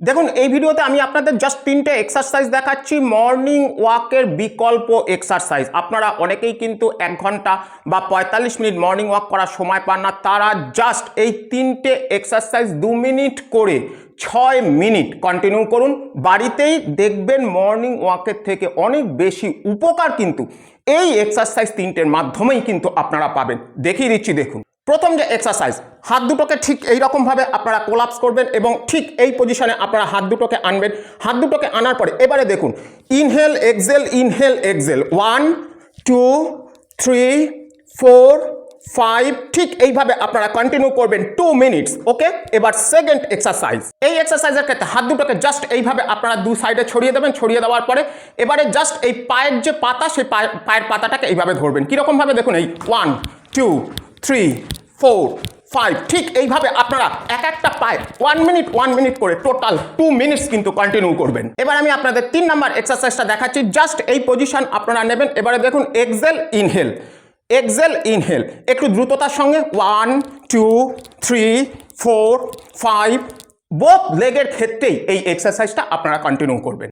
দেখুন, এই ভিডিওতে আমি আপনাদের জাস্ট তিনটে এক্সারসাইজ দেখাচ্ছি। মর্নিং ওয়াকের বিকল্প এক্সারসাইজ আপনারা অনেকেই কিন্তু এক ঘণ্টা বা পঁয়তাল্লিশ মিনিট মর্নিং ওয়াক করার সময় পান না। তারা জাস্ট এই তিনটে এক্সারসাইজ দু মিনিট করে ছয় মিনিট কন্টিনিউ করুন। বাড়িতেই দেখবেন মর্নিং ওয়াকের থেকে অনেক বেশি উপকার কিন্তু এই এক্সারসাইজ তিনটের মাধ্যমেই কিন্তু আপনারা পাবেন। দেখিয়ে দিচ্ছি, দেখুন। প্রথম যে এক্সারসাইজ হাত দুটোকে ঠিক এই রকমভাবে আপনারা কোলাপস করবেন এবং ঠিক এই পজিশনে আপনারা হাত দুটোকে আনবেন। হাত দুটোকে আনার পরে, এবারে দেখুন inhale exhale inhale exhale one two three four five ঠিক এইভাবে আপনারা কন্টিনিউ করবেন টু মিনিটস ওকে এবার সেকেন্ড এক্সারসাইজ এই এক্সারসাইজের ক্ষেত্রে হাত দুটোকে জাস্ট এইভাবে আপনারা দু সাইডে ছড়িয়ে দেবেন, ছড়িয়ে দেওয়ার পরে এবারে জাস্ট এই পায়ের যে পাতা, সেই পায়ের পায়ের পাতাটাকে এইভাবে ধরবেন। কীরকমভাবে দেখুন, এই one two three four five ঠিক এইভাবে আপনারা এক একটা পায়ে ওয়ান মিনিট ওয়ান মিনিট করে টোটাল টু মিনিটস কিন্তু কন্টিনিউ করবেন। এবার আমি আপনাদের তিন নাম্বার এক্সারসাইজটা দেখাচ্ছি। জাস্ট এই পজিশন আপনারা নেবেন। এবারে দেখুন এক্সেল ইনহেল এক্সেল ইনহেল একটু দ্রুততার সঙ্গে one two three four five both লেগের ক্ষেত্রেই এই এক্সারসাইজটা আপনারা কন্টিনিউ করবেন।